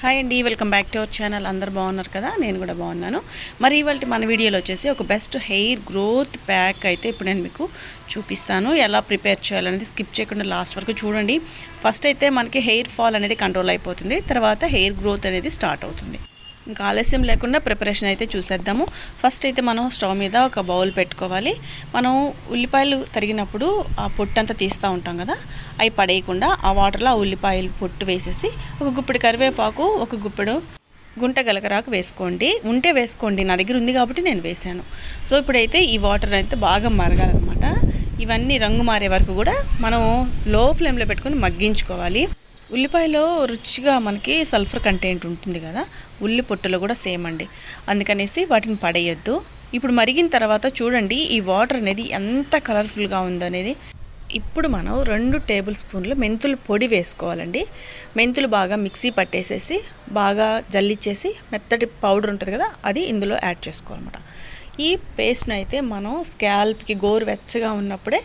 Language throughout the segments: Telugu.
హాయ్ అండి welcome back to our channel. అందరు బాగున్నారు కదా? నేను కూడా బాగున్నాను. మరి ఇవాళ మన వీడియోలో వచ్చేసి ఒక బెస్ట్ హెయిర్ గ్రోత్ ప్యాక్ అయితే ఇప్పుడు నేను మీకు చూపిస్తాను. ఎలా ప్రిపేర్ చేయాలనేది స్కిప్ చేయకుండా లాస్ట్ వరకు చూడండి. ఫస్ట్ అయితే మనకి హెయిర్ ఫాల్ అనేది కంట్రోల్ అయిపోతుంది. తర్వాత హెయిర్ గ్రోత్ అనేది స్టార్ట్ అవుతుంది. ఇంకా ఆలస్యం లేకుండా ప్రిపరేషన్ అయితే చూసేద్దాము. ఫస్ట్ అయితే మనం స్టవ్ మీద ఒక బౌల్ పెట్టుకోవాలి. మనం ఉల్లిపాయలు తరిగినప్పుడు ఆ పొట్టు అంతా తీస్తూ ఉంటాం కదా అవి పడేయకుండా ఆ వాటర్లో ఆ ఉల్లిపాయలు పొట్టు వేసేసి ఒక గుప్పెడు కరివేపాకు ఒక గుప్పెడు గుంట గలకరాకు వేసుకోండి. ఉంటే వేసుకోండి. నా దగ్గర ఉంది కాబట్టి నేను వేశాను. సో ఇప్పుడైతే ఈ వాటర్ అయితే బాగా మరగాలన్నమాట. ఇవన్నీ రంగు మారే వరకు కూడా మనం లో ఫ్లేమ్లో పెట్టుకొని మగ్గించుకోవాలి. ఉల్లిపాయలో రుచిగా మనకి సల్ఫర్ కంటెంట్ ఉంటుంది కదా ఉల్లి పొట్టులో కూడా సేమ్ అండి. అందుకనేసి వాటిని పడేయొద్దు. ఇప్పుడు మరిగిన తర్వాత చూడండి ఈ వాటర్ అనేది ఎంత కలర్ఫుల్గా ఉందనేది. ఇప్పుడు మనం రెండు టేబుల్ స్పూన్లు మెంతులు పొడి వేసుకోవాలండి. మెంతులు బాగా మిక్సీ పట్టేసేసి బాగా జల్లిచ్చేసి మెత్తటి పౌడర్ ఉంటుంది కదా అది ఇందులో యాడ్ చేసుకోవాలన్నమాట. ఈ పేస్ట్ని అయితే మనం స్కాల్ప్కి గోరు వెచ్చగా ఉన్నప్పుడే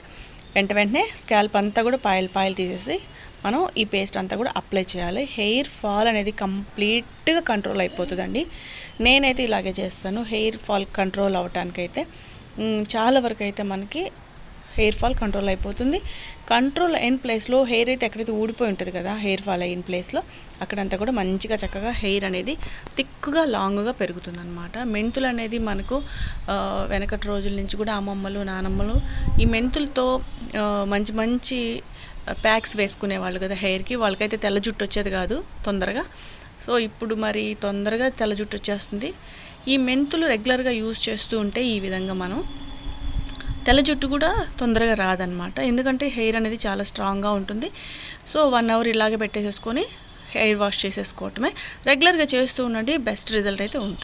వెంట వెంటనే స్కాల్ప్ అంతా కూడా పాయలు పాయలు తీసేసి మనం ఈ పేస్ట్ అంతా కూడా అప్లై చేయాలి. హెయిర్ ఫాల్ అనేది కంప్లీట్గా కంట్రోల్ అయిపోతుందండి. నేనైతే ఇలాగే చేస్తాను. హెయిర్ ఫాల్ కంట్రోల్ అవటానికైతే. చాలా వరకు అయితే మనకి హెయిర్ ఫాల్ కంట్రోల్ అయిపోతుంది. కంట్రోల్ అయిన ప్లేస్లో హెయిర్ అయితే ఎక్కడైతే ఊడిపోయి ఉంటుంది కదా హెయిర్ ఫాల్ అయిన ప్లేస్లో అక్కడంతా కూడా మంచిగా చక్కగా హెయిర్ అనేది థిక్గా లాంగ్గా పెరుగుతుంది అనమాట మెంతులు అనేది మనకు వెనకటి రోజుల నుంచి కూడా అమ్మమ్మలు నానమ్మలు ఈ మెంతులతో మంచి మంచి ప్యాక్స్ వేసుకునేవాళ్ళు కదా హెయిర్కి. వాళ్ళకైతే తెల్ల జుట్టు వచ్చేది కాదు తొందరగా. సో ఇప్పుడు మరి తొందరగా తెల్ల జుట్టు వచ్చేస్తుంది. ఈ మెంతులు రెగ్యులర్గా యూజ్ చేస్తూ ఉంటే ఈ విధంగా మనం తెల్ల జుట్టు కూడా తొందరగా రాదనమాట ఎందుకంటే హెయిర్ అనేది చాలా స్ట్రాంగ్గా ఉంటుంది. సో వన్ అవర్ ఇలాగే పెట్టేసేసుకొని హెయిర్ వాష్ చేసేసుకోవటమే. రెగ్యులర్గా చేస్తూ ఉండండి బెస్ట్ రిజల్ట్ అయితే ఉంటుంది.